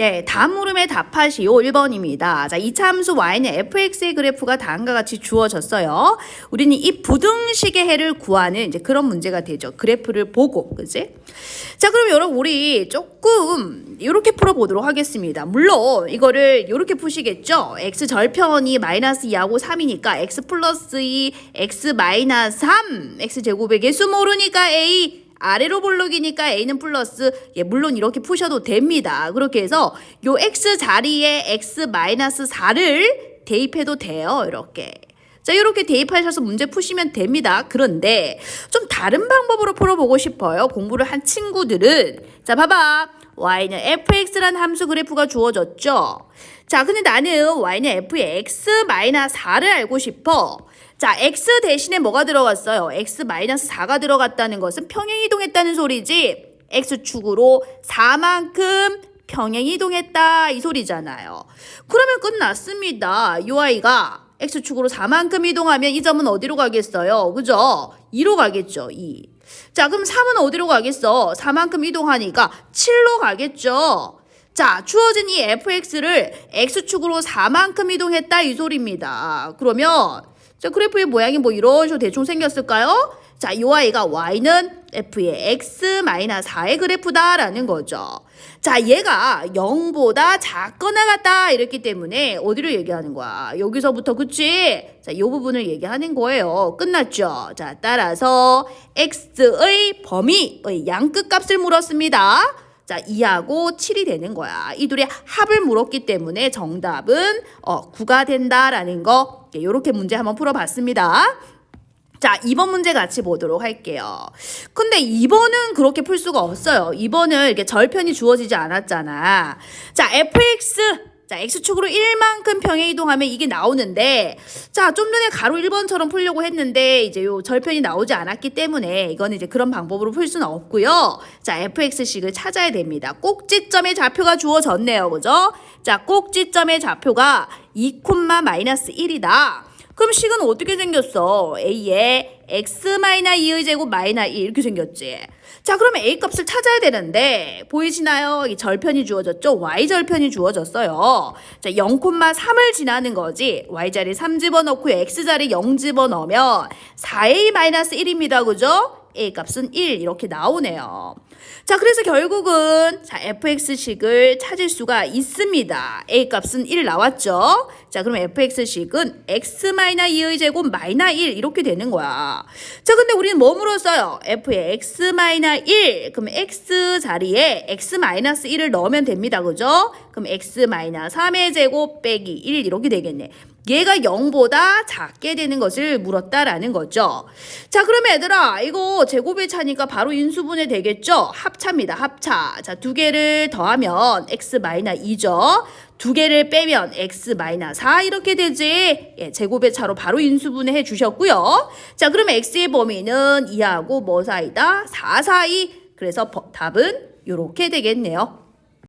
네, 다음 물음에 답하시오 1번입니다. 자, 이차 함수 y는 fx의 그래프가 다음과 같이 주어졌어요. 우리는 이 부등식의 해를 구하는 이제 그런 문제가 되죠. 그래프를 보고, 그지? 자, 그럼 여러분 우리 조금 이렇게 풀어보도록 하겠습니다. 물론 이거를 이렇게 푸시겠죠. x 절편이 마이너스 2하고 3이니까 x 플러스 2, x 마이너스 3, x 제곱의 개수 모르니까 a 아래로 볼록이니까 a는 플러스 예 물론 이렇게 푸셔도 됩니다. 그렇게 해서 요 x 자리에 x 마이너스 4를 대입해도 돼요. 이렇게. 자, 이렇게 대입하셔서 문제 푸시면 됩니다. 그런데 좀 다른 방법으로 풀어보고 싶어요. 공부를 한 친구들은. 자, 봐봐. y는 fx란 함수 그래프가 주어졌죠. 자, 근데 나는 y는 f의 x 마이너스 4를 알고 싶어. 자, x 대신에 뭐가 들어갔어요? x 마이너스 4가 들어갔다는 것은 평행 이동했다는 소리지. x축으로 4만큼 평행 이동했다 이 소리잖아요. 그러면 끝났습니다. 이 아이가 x축으로 4만큼 이동하면 이 점은 어디로 가겠어요? 그죠? 2로 가겠죠. 2. 자, 그럼 3은 어디로 가겠어? 4만큼 이동하니까 7로 가겠죠. 자, 주어진 이 fx를 x축으로 4만큼 이동했다 이 소리입니다. 그러면 자, 그래프의 모양이 뭐 이런 식으로 대충 생겼을까요? 자, 이 아이가 y는 f의 x-4의 그래프다라는 거죠. 자, 얘가 0보다 작거나 같다 이랬기 때문에 어디를 얘기하는 거야? 여기서부터 그치? 자, 이 부분을 얘기하는 거예요. 끝났죠? 자, 따라서 x의 범위의 양끝 값을 물었습니다. 자, 2하고 7이 되는 거야. 이 둘의 합을 물었기 때문에 정답은 어, 9가 된다라는 거. 이렇게 문제 한번 풀어봤습니다. 자, 2번 문제 같이 보도록 할게요. 근데 2번은 그렇게 풀 수가 없어요. 2번은 이렇게 절편이 주어지지 않았잖아. 자, fx. 자, x축으로 1만큼 평행 이동하면 이게 나오는데, 자, 좀 전에 가로 1번처럼 풀려고 했는데, 이제 요 절편이 나오지 않았기 때문에, 이거는 이제 그런 방법으로 풀 수는 없고요. 자, fx식을 찾아야 됩니다. 꼭지점의 좌표가 주어졌네요. 그죠? 자, 꼭지점의 좌표가 2, 마이너스 1이다. 그럼 식은 어떻게 생겼어? a에 x 마이너 2의 제곱 마이너 1 이렇게 생겼지. 자, 그러면 a 값을 찾아야 되는데 보이시나요? 이 절편이 주어졌죠? y 절편이 주어졌어요. 자, 0,3을 지나는 거지. y 자리 3 집어넣고 x 자리 0 집어넣으면 4a 마이너스 1입니다. 그죠? A 값은 1 이렇게 나오네요. 자, 그래서 결국은 자, fx식을 찾을 수가 있습니다. a 값은 1 나왔죠? 자, 그럼 fx식은 x-2의 제곱 마이너 1 이렇게 되는 거야. 자, 근데 우리는 뭐 물었어요? f의 x-1 그럼 x 자리에 x-1을 넣으면 됩니다. 그죠? 그럼 x-3의 제곱 빼기 1 이렇게 되겠네. 얘가 0보다 작게 되는 것을 물었다라는 거죠. 자, 그러면 얘들아, 이거 제곱의 차니까 바로 인수분해 되겠죠? 합차입니다. 합차. 자, 두 개를 더하면 x-2죠. 두 개를 빼면 x-4 이렇게 되지. 예, 제곱의 차로 바로 인수분해 해 주셨고요. 자, 그러면 x의 범위는 2하고 뭐 사이다? 4 사이. 그래서 버- 답은 이렇게 되겠네요.